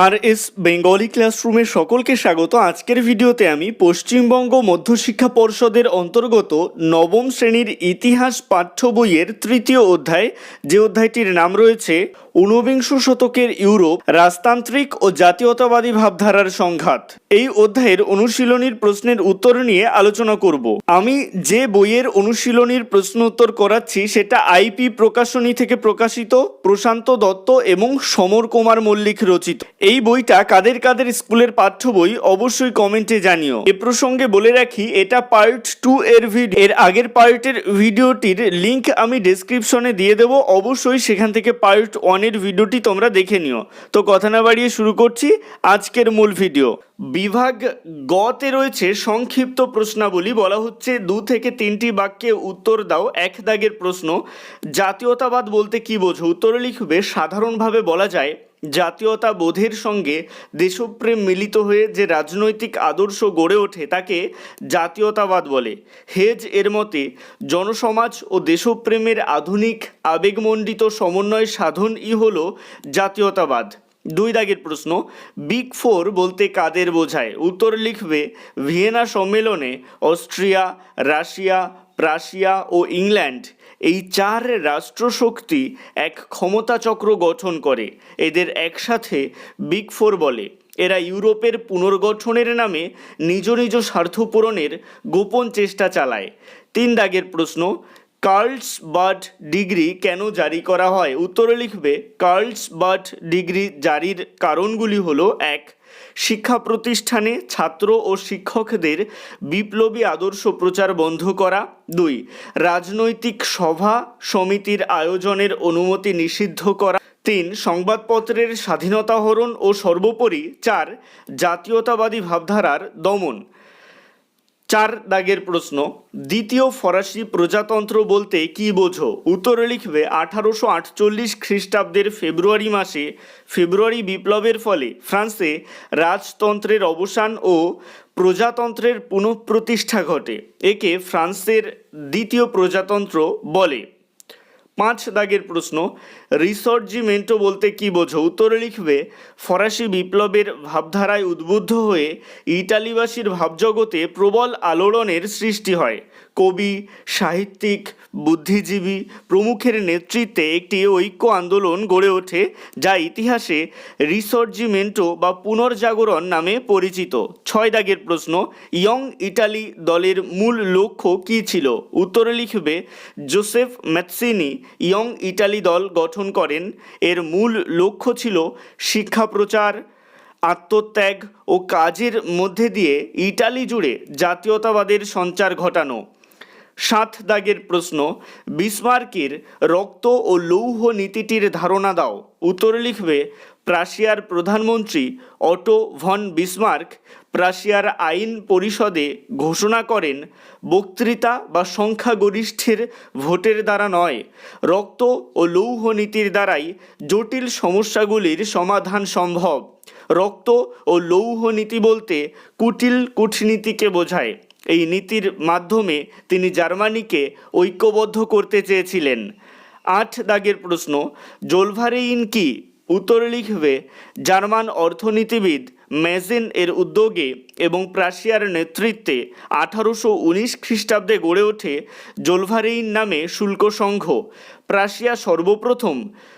আর S Bengali ক্লাসরুমে সকলকে স্বাগত। আজকের ভিডিওতে আমি পশ্চিমবঙ্গ মধ্যশিক্ষা পর্ষদের অন্তর্গত নবম শ্রেণির ইতিহাস পাঠ্য বইয়ের তৃতীয় অধ্যায়, যে অধ্যায়টির নাম রয়েছে ঊনবিংশ শতকের ইউরোপ রাজতান্ত্রিক ও জাতীয়তাবাদী ভাবধারার সংঘাত। এই অধ্যায়ের অনুশীলনীর প্রশ্নের উত্তর নিয়ে আলোচনা করব। আমি যে বইয়ের অনুশীলনীর প্রশ্ন উত্তর করাচ্ছি, সেটা আইপি প্রকাশনী থেকে প্রকাশিত, প্রশান্ত দত্ত এবং সমর কুমার মল্লিক রচিত। এই বইটা কাদের কাদের স্কুলের পাঠ্য বই, অবশ্যই কমেন্টে জানিও। এ প্রসঙ্গে বলে রাখি, এটা পার্ট টু এর ভিডিও এর আগের পার্টের ভিডিওটির লিংক আমি ডেসক্রিপশনে দিয়ে দেবো। অবশ্যই সেখান থেকে পার্ট ওয়ানের ভিডিওটি তোমরা দেখে নিও। তো কথা না বাড়িয়ে শুরু করছি আজকের মূল ভিডিও। বিভাগ গতে রয়েছে সংক্ষিপ্ত প্রশ্নাবলী। বলা হচ্ছে দু থেকে তিনটি বাক্যে উত্তর দাও, এক দাগের প্রশ্ন। জাতীয়তাবাদ বলতে কি বোঝো? উত্তরে লিখবে, সাধারণভাবে বলা যায় জাতীয়তা বোধের সঙ্গে দেশপ্রেম মিলিত হয়ে যে রাজনৈতিক আদর্শ গড়ে ওঠে তাকে জাতীয়তাবাদ বলে। হেজ এর মতে, জনসমাজ ও দেশপ্রেমের আধুনিক, আবেগমণ্ডিত সমন্বয় সাধনই হল জাতীয়তাবাদ। দুই দাগের প্রশ্ন, বিগ ফোর বলতে কাদের বোঝায়? উত্তর লিখবে, ভিয়েনা সম্মেলনে অস্ট্রিয়া, রাশিয়া, প্রাশিয়া ও ইংল্যান্ড। এই চার রাষ্ট্রশক্তি এক ক্ষমতাচক্র গঠন করে। এদের একসাথে বিগ ফোর বলে। এরা ইউরোপের পুনর্গঠনের নামে নিজ নিজ স্বার্থ পূরণের গোপন চেষ্টা চালায়। তিন দাগের প্রশ্ন কার্লস বার্ড ডিগ্রি কেন জারি করা হয়? উত্তরে লিখবে কার্লস বার্ড ডিগ্রি জারির কারণগুলি হলো, এক শিক্ষা প্রতিষ্ঠানে ছাত্র ও শিক্ষকদের বিপ্লবী আদর্শ প্রচার বন্ধ করা। দুই, রাজনৈতিক সভা সমিতির আয়োজনের অনুমতি নিষিদ্ধ করা। তিন, সংবাদপত্রের স্বাধীনতা হরণ ও সর্বোপরি। চার, জাতীয়তাবাদী ভাবধারার দমন। চার দাগের প্রশ্ন, দ্বিতীয় ফরাসি প্রজাতন্ত্র বলতে কি বোঝো? উত্তরে লিখবে, আঠারোশো আটচল্লিশ খ্রিস্টাব্দের ফেব্রুয়ারি মাসে, ফেব্রুয়ারি বিপ্লবের ফলে, ফ্রান্সে রাজতন্ত্রের অবসান ও প্রজাতন্ত্রের পুনঃপ্রতিষ্ঠা ঘটে। একে ফ্রান্সের দ্বিতীয় প্রজাতন্ত্র বলে। পাঁচ দাগের প্রশ্ন রিসর্জিমেন্টো বলতে কি বোঝো? উত্তরে লিখবে, ফরাসি বিপ্লবের ভাবধারায় উদ্বুদ্ধ হয়ে ইটালিবাসীর ভাবজগতে প্রবল আলোড়নের সৃষ্টি হয়। কবি, সাহিত্যিক, বুদ্ধিজীবী প্রমুখের নেতৃত্বে একটি ঐক্য আন্দোলন গড়ে ওঠে, যা ইতিহাসে রিসর্জিমেন্টো বা পুনর্জাগরণ নামে পরিচিত। ছয় দাগের প্রশ্ন, ইয়ং ইটালি দলের মূল লক্ষ্য কী ছিল? উত্তরে লিখবে, জোসেফ ম্যাথসিনি ইয়ং ইটালি দল গঠন করেন। এর মূল লক্ষ্য ছিল শিক্ষা প্রচার, আত্মত্যাগ ও কাজের মধ্যে দিয়ে ইটালি জুড়ে জাতীয়তাবাদের সঞ্চার ঘটানো। সাত দাগের প্রশ্ন, বিসমার্কের রক্ত ও লৌহ নীতিটির ধারণা দাও। উত্তর লিখবে, প্রাশিয়ার প্রধানমন্ত্রী অটো ভন বিসমার্ক প্রাশিয়ার আইন পরিষদে ঘোষণা করেন, বক্তৃতা বা সংখ্যাগরিষ্ঠের ভোটের দ্বারা নয়, রক্ত ও লৌহ নীতির দ্বারাই জটিল সমস্যাগুলির সমাধান সম্ভব। রক্ত ও লৌহ নীতি বলতে কুটিল কূটনীতিকে বোঝায়। এই নীতির মাধ্যমে তিনি জার্মানিকে ঐক্যবদ্ধ করতে চেয়েছিলেন। আট দাগের প্রশ্ন, জোলভারেইন কি? উত্তর লিখবে, জার্মান অর্থনীতিবিদ ম্যাজেন এর উদ্যোগে এবং প্রাশিয়ার নেতৃত্বে আঠারোশো উনিশ খ্রিস্টাব্দে গড়ে ওঠে জোলভারেইন নামে শুল্ক সংঘ। প্রাশিয়া সর্বপ্রথম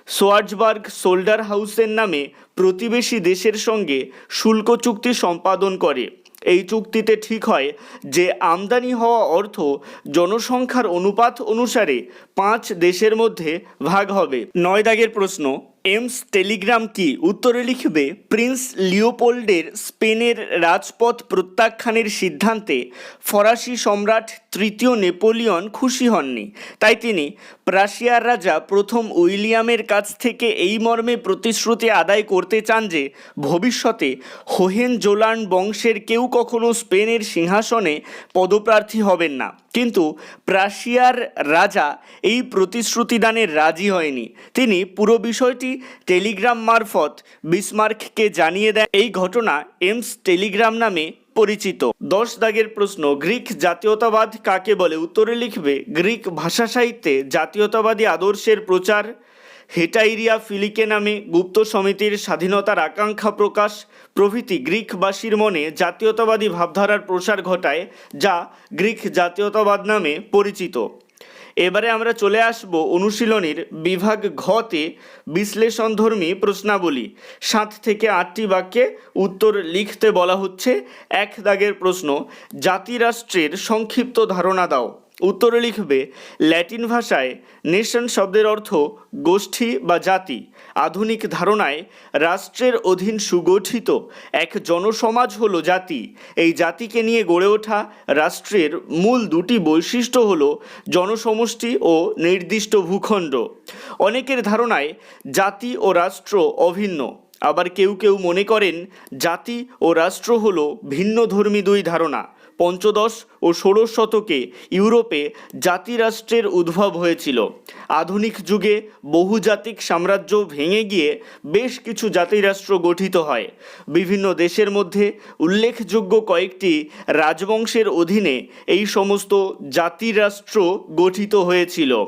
সোয়ার্জবার্গ সোল্ডার হাউসের নামে প্রতিবেশী দেশের সঙ্গে শুল্ক চুক্তি সম্পাদন করে। এই চুক্তিতে ঠিক হয় যে আমদানি হওয়া অর্থ জনসংখ্যার অনুপাত অনুসারে পাঁচ দেশের মধ্যে ভাগ হবে। নয় দাগের প্রশ্ন এমস টেলিগ্রাম কি? উত্তরে লিখবে প্রিন্স লিওপোল্ডের স্পেনের রাজপথ প্রত্যাখ্যানের সিদ্ধান্তে ফরাসি সম্রাট তৃতীয় নেপোলিয়ন খুশি হননি। তাই তিনি প্রাশিয়ার রাজা প্রথম উইলিয়ামের কাছ থেকে এই মর্মে প্রতিশ্রুতি আদায় করতে চান যে, ভবিষ্যতে হোহেন জোলান বংশের কেউ কখনো স্পেনের সিংহাসনে পদপ্রার্থী হবেন না। কিন্তু প্রাশিয়ার রাজা এই প্রতিশ্রুতি দানে রাজি হয়নি। তিনি পুরো বিষয়টি টেলিগ্রাম মারফত বিসমার্ককে জানিয়ে দেন। এই ঘটনা এমস টেলিগ্রাম নামে পরিচিত। দশ দাগের প্রশ্ন, গ্রিক জাতীয়তাবাদ কাকে বলে? উত্তরে লিখবে, গ্রিক ভাষা সাহিত্যে জাতীয়তাবাদী আদর্শের প্রচার, হেটাইরিয়া ফিলিকে নামে গুপ্ত সমিতির স্বাধীনতার আকাঙ্ক্ষা প্রকাশ, প্রভৃতি গ্রিকবাসীর মনে জাতীয়তাবাদী ভাবধারার প্রসার ঘটায়, যা গ্রিক জাতীয়তাবাদ নামে পরিচিত। এবারে আমরা চলে আসব অনুশীলনীর বিভাগ ঘতে বিশ্লেষণধর্মী প্রশ্নাবলী। সাত থেকে আটটি বাক্যে উত্তর লিখতে বলা হচ্ছে, এক দাগের প্রশ্ন, জাতিরাষ্ট্রের সংক্ষিপ্ত ধারণা দাও। উত্তরে লিখবে, ল্যাটিন ভাষায় নেশন শব্দের অর্থ গোষ্ঠী বা জাতি। আধুনিক ধারণায় রাষ্ট্রের অধীন সুগঠিত এক জনসমাজ হলো জাতি। এই জাতিকে নিয়ে গড়ে ওঠা রাষ্ট্রের মূল দুটি বৈশিষ্ট্য হলো জনসমষ্টি ও নির্দিষ্ট ভূখণ্ড। অনেকের ধারণায় জাতি ও রাষ্ট্র অভিন্ন। আবার কেউ কেউ মনে করেন, জাতি ও রাষ্ট্র হল ভিন্নধর্মী দুই ধারণা। পঞ্চদশ ও ষোড়শ শতকে ইউরোপে জাতিরাষ্ট্রের উদ্ভব হয়েছিল। আধুনিক যুগে বহুজাতিক সাম্রাজ্য ভেঙে গিয়ে বেশ কিছু জাতিরাষ্ট্র গঠিত হয়। বিভিন্ন দেশের মধ্যে উল্লেখযোগ্য কয়েকটি রাজবংশের অধীনে এই সমস্ত জাতিরাষ্ট্র গঠিত হয়েছিল।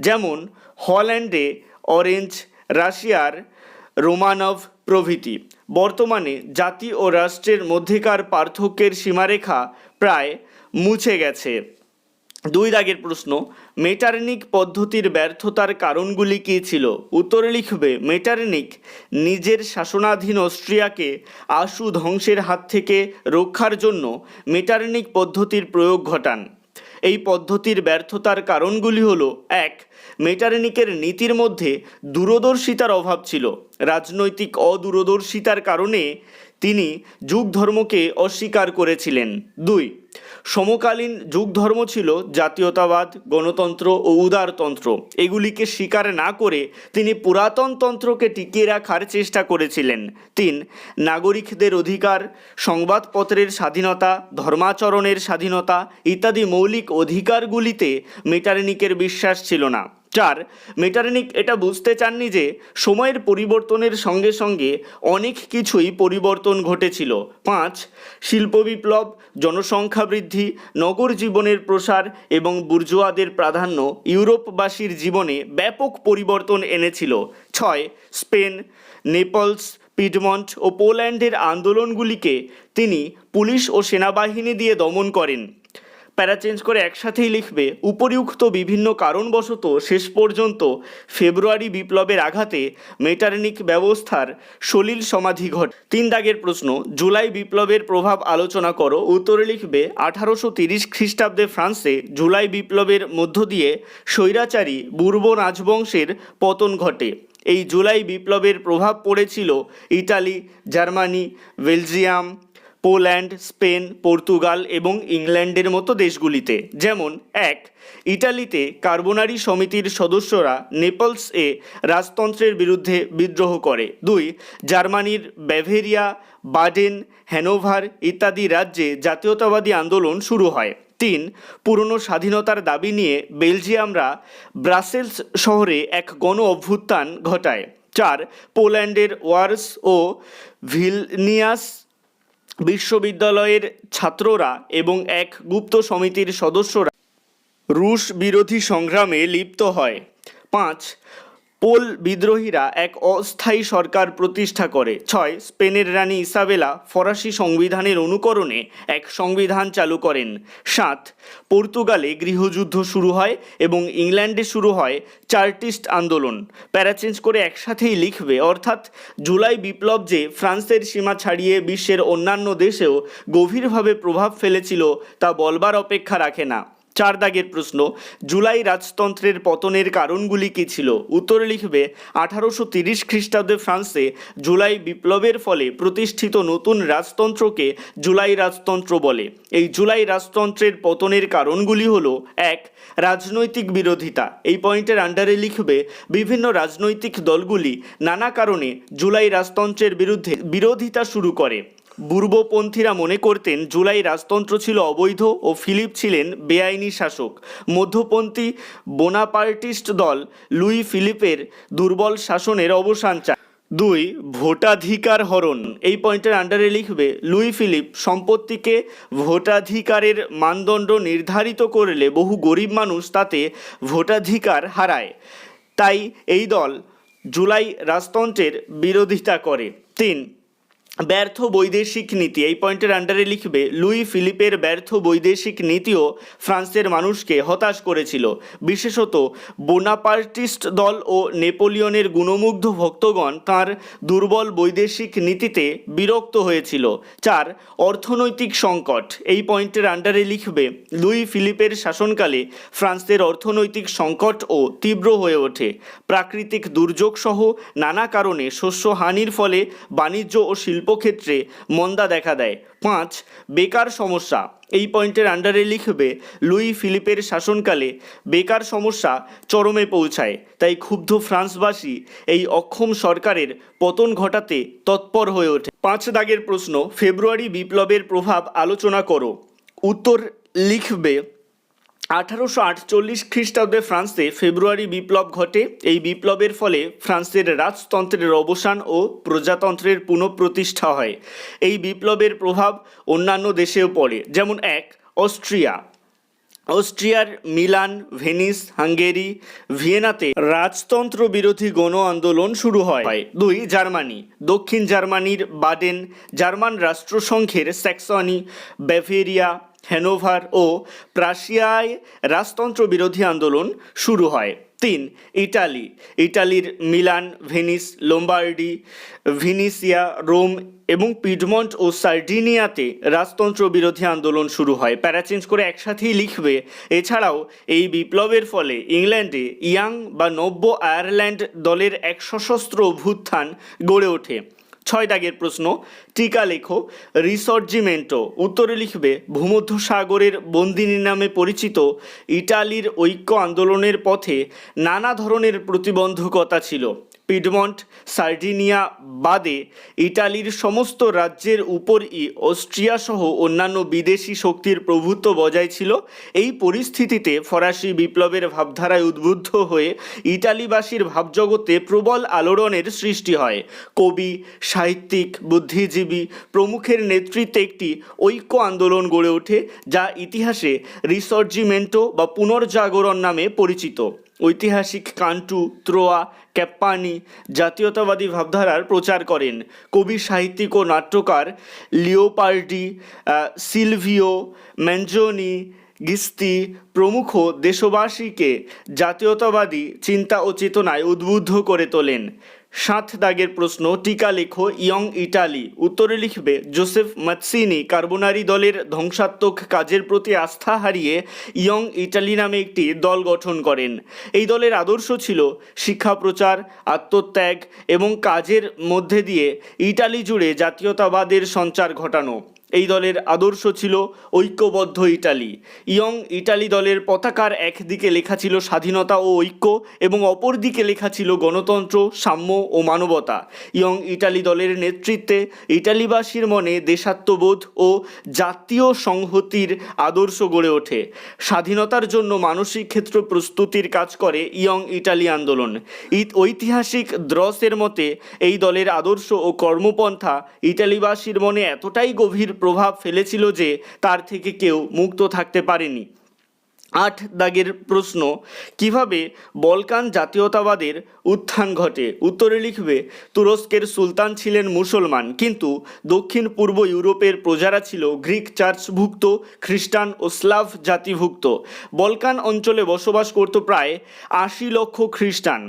যেমন, হল্যান্ডে অরেঞ্জ, রাশিয়ার রোমানভ প্রভৃতি। বর্তমানে জাতি ও রাষ্ট্রের মধ্যেকার পার্থক্যের সীমারেখা প্রায় মুছে গেছে। দুই দাগের প্রশ্ন, মেটারনিক পদ্ধতির ব্যর্থতার কারণগুলি কী ছিল? উত্তরে লিখবে, মেটারনিক নিজের শাসনাধীন অস্ট্রিয়াকে আশু ধ্বংসের হাত থেকে রক্ষার জন্য মেটারনিক পদ্ধতির প্রয়োগ ঘটান। এই পদ্ধতির ব্যর্থতার কারণগুলি হল, এক, মেটারনিকের নীতির মধ্যে দূরদর্শিতার অভাব ছিল। রাজনৈতিক অদূরদর্শিতার কারণে তিনি যুগ ধর্মকে অস্বীকার করেছিলেন। দুই, সমকালীন যুগ ধর্ম ছিল জাতীয়তাবাদ, গণতন্ত্র ও উদারতন্ত্র। এগুলিকে স্বীকার না করে তিনি পুরাতন তন্ত্রকে টিকিয়ে রাখার চেষ্টা করেছিলেন। তিন, নাগরিকদের অধিকার, সংবাদপত্রের স্বাধীনতা, ধর্মাচরণের স্বাধীনতা ইত্যাদি মৌলিক অধিকারগুলিতে মেটারনিকের বিশ্বাস ছিল না। চার, মেটারনিক এটা বুঝতে চাননি যে সময়ের পরিবর্তনের সঙ্গে সঙ্গে অনেক কিছুই পরিবর্তন ঘটেছিল। পাঁচ, শিল্প বিপ্লব, জনসংখ্যা বৃদ্ধি, নগর জীবনের প্রসার এবং বুর্জোয়াদের প্রাধান্য ইউরোপবাসীর জীবনে ব্যাপক পরিবর্তন এনেছিল। ছয়, স্পেন, নেপলস, পিডমন্ট ও পোল্যান্ডের আন্দোলনগুলিকে তিনি পুলিশ ও সেনাবাহিনী দিয়ে দমন করেন। প্যারা চেঞ্জ করে একসাথেই লিখবে, উপরিউক্ত বিভিন্ন কারণবশত শেষ পর্যন্ত ফেব্রুয়ারি বিপ্লবের আঘাতে মেটারনিক ব্যবস্থার সলিল সমাধি ঘট। তিন দাগের প্রশ্ন, জুলাই বিপ্লবের প্রভাব আলোচনা করো। উত্তরে লিখবে, আঠারোশো তিরিশ খ্রিস্টাব্দে ফ্রান্সে জুলাই বিপ্লবের মধ্য দিয়ে স্বৈরাচারী বুর্ব রাজবংশের পতন ঘটে। এই জুলাই বিপ্লবের প্রভাব পড়েছিল Italy, Germany, Belgium Poland, Spain, Portugal এবং ইংল্যান্ডের মতো দেশগুলিতে। যেমন, এক, ইটালিতে কার্বোনারি সমিতির সদস্যরা নেপলস এ রাজতন্ত্রের বিরুদ্ধে বিদ্রোহ করে। দুই, জার্মানির ব্যাভেরিয়া, বাডেন, হ্যানোভার ইত্যাদি রাজ্যে জাতীয়তাবাদী আন্দোলন শুরু হয়। তিন, পুরনো স্বাধীনতার দাবি নিয়ে বেলজিয়ামরা ব্রাসেলস শহরে এক গণ অভ্যুত্থান ঘটায়। চার, পোল্যান্ডের ওয়ার্স ও ভিলনিয়াস বিশ্ববিদ্যালয়ের ছাত্ররা এবং এক গুপ্ত সমিতির সদস্যরা রুশ বিরোধী সংগ্রামে লিপ্ত হয়। পাঁচ পোল বিদ্রোহীরা এক অস্থায়ী সরকার প্রতিষ্ঠা করে। ছয়, স্পেনের রানী ইসাবেলা ফরাসি সংবিধানের অনুকরণে এক সংবিধান চালু করেন। সাত, পর্তুগালে গৃহযুদ্ধ শুরু হয় এবং ইংল্যান্ডে শুরু হয় চার্টিস্ট আন্দোলন। প্যারাচেঞ্জ করে একসাথেই লিখবে, অর্থাৎ জুলাই বিপ্লব যে ফ্রান্সের সীমা ছাড়িয়ে বিশ্বের অন্যান্য দেশেও গভীরভাবে প্রভাব ফেলেছিল তা বলবার অপেক্ষা রাখে না। চার দাগের প্রশ্ন, জুলাই রাজতন্ত্রের পতনের কারণগুলি কী ছিল? উত্তরে লিখবে, আঠারোশো তিরিশ খ্রিস্টাব্দে ফ্রান্সে জুলাই বিপ্লবের ফলে প্রতিষ্ঠিত নতুন রাজতন্ত্রকে জুলাই রাজতন্ত্র বলে। এই জুলাই রাজতন্ত্রের পতনের কারণগুলি হল, এক, রাজনৈতিক বিরোধিতা। এই পয়েন্টের আন্ডারে লিখবে, বিভিন্ন রাজনৈতিক দলগুলি নানা কারণে জুলাই রাজতন্ত্রের বিরুদ্ধে বিরোধিতা শুরু করে। পূর্বপন্থীরা মনে করতেন জুলাই রাজতন্ত্র ছিল অবৈধ ও ফিলিপ ছিলেন বেআইনি শাসক। মধ্যপন্থী বোনাপার্টিস্ট দল লুই ফিলিপের দুর্বল শাসনের অবসান চায়। দুই, ভোটাধিকার হরণ। এই পয়েন্টের আন্ডারে লিখবে, লুই ফিলিপ সম্পত্তিকে ভোটাধিকারের মানদণ্ড নির্ধারিত করলে বহু গরিব মানুষ তাতে ভোটাধিকার হারায়। তাই এই দল জুলাই রাজতন্ত্রের বিরোধিতা করে। তিন ব্যর্থ বৈদেশিক নীতি, এই পয়েন্টের আন্ডারে লিখবে, লুই ফিলিপের ব্যর্থ বৈদেশিক নীতিও ফ্রান্সের মানুষকে হতাশ করেছিল। বিশেষত বোনাপার্টিস্ট দল ও নেপোলিয়নের গুণমুগ্ধ ভক্তগণ তার দুর্বল বৈদেশিক নীতিতে বিরক্ত হয়েছিল। চার, অর্থনৈতিক সংকট, এই পয়েন্টের আন্ডারে লিখবে, লুই ফিলিপের শাসনকালে ফ্রান্সের অর্থনৈতিক সংকট ও তীব্র হয়ে ওঠে। প্রাকৃতিক দুর্যোগসহ নানা কারণে শস্য হানির ফলে বাণিজ্য ও শিল্পক্ষেত্রে মন্দা দেখা দেয়। পাঁচ, বেকার সমস্যা। এই পয়েন্টের আন্ডারে লিখবে, লুই ফিলিপের শাসনকালে বেকার সমস্যা চরমে পৌঁছায়। তাই ক্ষুব্ধ ফ্রান্সবাসী এই অক্ষম সরকারের পতন ঘটাতে তৎপর হয়ে ওঠে। পাঁচ দাগের প্রশ্ন, ফেব্রুয়ারি বিপ্লবের প্রভাব আলোচনা করো। উত্তর লিখবে আঠারোশো আটচল্লিশ খ্রিস্টাব্দে ফ্রান্সে ফেব্রুয়ারি বিপ্লব ঘটে। এই বিপ্লবের ফলে ফ্রান্সের রাজতন্ত্রের অবসান ও প্রজাতন্ত্রের পুনঃপ্রতিষ্ঠা হয়। এই বিপ্লবের প্রভাব অন্যান্য দেশেও পড়ে, যেমন এক, অস্ট্রিয়া। অস্ট্রিয়ার মিলান, ভেনিস, হাঙ্গেরি, ভিয়েনাতে রাজতন্ত্র বিরোধী গণ আন্দোলন শুরু হয়। দুই, জার্মানি। দক্ষিণ জার্মানির বাডেন জার্মান রাষ্ট্রসংঘের স্যাক্সনি, ব্যাভেরিয়া হ্যানোভার ও প্রাশিয়ায় রাজতন্ত্র বিরোধী আন্দোলন শুরু হয়। তিন, ইটালি। ইটালির Milan, Venice Lombardy Venetia, Rome এবং পিডমন্ট ও সার্ডিনিয়াতে রাজতন্ত্র বিরোধী আন্দোলন শুরু হয়। প্যারাচেঞ্জ করে একসাথেই লিখবে। এছাড়াও এই বিপ্লবের ফলে ইংল্যান্ডে ইয়াং বা নব্য আয়ারল্যান্ড দলের এক সশস্ত্র অভ্যুত্থান গড়ে ওঠে। ছয় দাগের প্রশ্ন, টিকা লেখো, রিসর্জিমেন্টো, উত্তরে লিখবে ভূমধ্য সাগরের বন্দিনী নামে পরিচিত, ইটালির ঐক্য আন্দোলনের পথে নানা ধরনের প্রতিবন্ধকতা ছিল। পিডমন্ট, সার্ডিনিয়া বাদে ইটালির সমস্ত রাজ্যের উপরই অস্ট্রিয়া সহ অন্যান্য বিদেশি শক্তির প্রভুত্ব বজায় ছিল। এই পরিস্থিতিতে ফরাসি বিপ্লবের ভাবধারায় উদ্বুদ্ধ হয়ে ইটালিবাসীর ভাবজগতে প্রবল আলোড়নের সৃষ্টি হয়। কবি, সাহিত্যিক, বুদ্ধিজীবী প্রমুখের নেতৃত্বে একটি ঐক্য আন্দোলন গড়ে ওঠে, যা ইতিহাসে রিসর্জিমেন্টো বা পুনর্জাগরণ নামে পরিচিত। ঐতিহাসিক কান্টু, ত্রোয়া, ক্যাপ্পানি জাতীয়তাবাদী ভাবধারার প্রচার করেন। কবি, সাহিত্যিক ও নাট্যকার লিওপার্ডি সিলভিও ম্যানজোনি গিস্তি প্রমুখ দেশবাসীকে জাতীয়তাবাদী চিন্তা ও চেতনায় উদ্বুদ্ধ করে তোলেন। সাত দাগের প্রশ্ন, টিকা লেখো, ইয়ং ইটালি। উত্তরে লিখবে, জোসেফ মাৎসিনি কার্বোনারি দলের ধ্বংসাত্মক কাজের প্রতি আস্থা হারিয়ে ইয়ং ইটালি নামে একটি দল গঠন করেন। এই দলের আদর্শ ছিল শিক্ষা প্রচার, আত্মত্যাগ এবং কাজের মধ্যে দিয়ে ইটালি জুড়ে জাতীয়তাবাদের সঞ্চার ঘটানো। এই দলের আদর্শ ছিল ঐক্যবদ্ধ ইটালি। ইয়ং ইটালি দলের পতাকার একদিকে লেখা ছিল স্বাধীনতা ও ঐক্য এবং অপর দিকে লেখা ছিল গণতন্ত্র, সাম্য ও মানবতা। ইয়ং ইটালি দলের নেতৃত্বে ইটালিবাসীর মনে দেশাত্মবোধ ও জাতীয় সংহতির আদর্শ গড়ে ওঠে। স্বাধীনতার জন্য মানসিক ক্ষেত্র প্রস্তুতির কাজ করে ইয়ং ইটালি আন্দোলন। ঐতিহাসিক দ্রসের মতে, এই দলের আদর্শ ও কর্মপন্থা ইটালিবাসীর মনে এতটাই গভীর প্রভাব ফেলেছিল যে তার থেকে কেউ মুক্ত থাকতে পারেনি। আট দাগের প্রশ্ন, কীভাবে বলকান জাতীয়তাবাদের উত্থান ঘটে? উত্তরে লিখবে, তুরস্কের সুলতান ছিলেন মুসলমান, কিন্তু দক্ষিণ পূর্ব ইউরোপের প্রজারা ছিল গ্রিক চার্চভুক্ত, খ্রিস্টান ও স্লাভ জাতিভুক্ত। বলকান অঞ্চলে বসবাস করত প্রায় আশি লক্ষ খ্রিস্টান।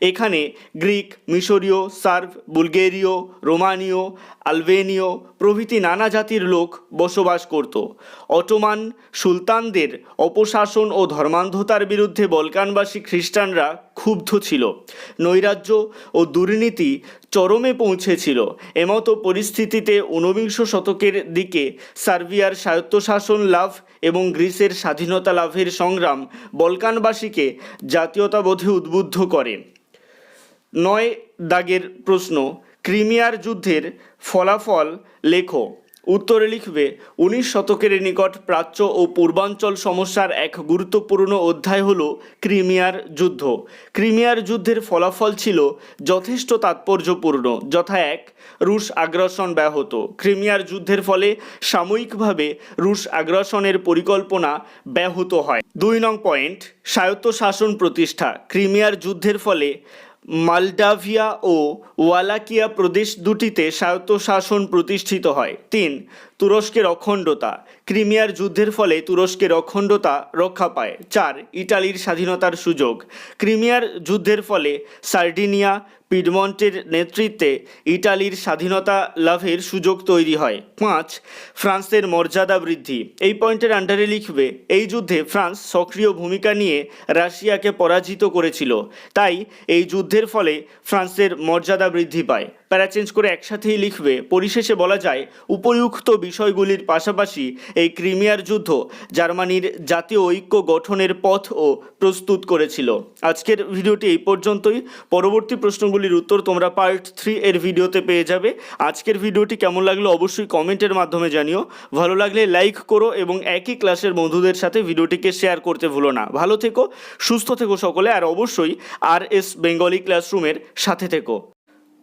এখানে গ্রিক, মিশরীয় সার্ভ বুলগেরীয়, রোমানীয় আলবেনীয় প্রভৃতি নানা জাতির লোক বসবাস করত। অটোমান সুলতানদের অপশাসন ও ধর্মান্ধতার বিরুদ্ধে বলকানবাসী খ্রিস্টানরা ক্ষুব্ধ ছিল। নৈরাজ্য ও দুর্নীতি চরমে পৌঁছেছিল। এমতো পরিস্থিতিতে ঊনবিংশ শতকের দিকে সার্বিয়ার স্বায়ত্তশাসন লাভ এবং গ্রিসের স্বাধীনতা লাভের সংগ্রাম বলকানবাসীকে জাতীয়তাবোধে উদ্বুদ্ধ করে। নয় দাগের প্রশ্ন ক্রিমিয়ার যুদ্ধের ফলাফল লেখো। উত্তরে লিখবে, উনিশ শতকের নিকট প্রাচ্য ও পূর্বাঞ্চল সমস্যার এক গুরুত্বপূর্ণ অধ্যায় হল ক্রিমিয়ার যুদ্ধ। ক্রিমিয়ার যুদ্ধের ফলাফল ছিল যথেষ্ট তাৎপর্যপূর্ণ, যথা এক, রুশ আগ্রাসন ব্যাহত। ক্রিমিয়ার যুদ্ধের ফলে সাময়িকভাবে রুশ আগ্রাসনের পরিকল্পনা ব্যাহত হয়। দুই নং পয়েন্ট, স্বায়ত্তশাসন প্রতিষ্ঠা। ক্রিমিয়ার যুদ্ধের ফলে মালডাভিয়া ও ওয়ালাকিয়া প্রদেশ দুটিতে স্বায়ত্তশাসন প্রতিষ্ঠিত হয়। তিন, তুরস্কের অখণ্ডতা। ক্রিমিয়ার যুদ্ধের ফলে তুরস্কের অখণ্ডতা রক্ষা পায়। চার, ইটালির স্বাধীনতার সুযোগ। ক্রিমিয়ার যুদ্ধের ফলে সার্ডিনিয়া পিডমন্টের নেতৃত্বে ইটালির স্বাধীনতা লাভের সুযোগ তৈরি হয়। পাঁচ, ফ্রান্সের মর্যাদা বৃদ্ধি। এই পয়েন্টের আন্ডারে লিখবে, এই যুদ্ধে ফ্রান্স সক্রিয় ভূমিকা নিয়ে রাশিয়াকে পরাজিত করেছিল। তাই এই যুদ্ধের ফলে ফ্রান্সের মর্যাদা বৃদ্ধি পায়। প্যারা চেঞ্জ করে একসাথেই লিখবে। পরিশেষে বলা যায় উপযুক্ত বিষয়গুলির পাশাপাশি এই ক্রিমিয়ার যুদ্ধ জার্মানির জাতীয় ঐক্য গঠনের পথও প্রস্তুত করেছিল। আজকের ভিডিওটি এই পর্যন্তই। পরবর্তী প্রশ্নগুলির উত্তর তোমরা পার্ট থ্রি এর ভিডিওতে পেয়ে যাবে। আজকের ভিডিওটি কেমন লাগল অবশ্যই কমেন্টের মাধ্যমে জানিও। ভালো লাগলে লাইক করো এবং একই ক্লাসের বন্ধুদের সাথে ভিডিওটিকে শেয়ার করতে ভুলো না। ভালো থেকো, সুস্থ থেকো সকলে, আর অবশ্যই আর এস বেঙ্গলি ক্লাসরুমের সাথে থেকো।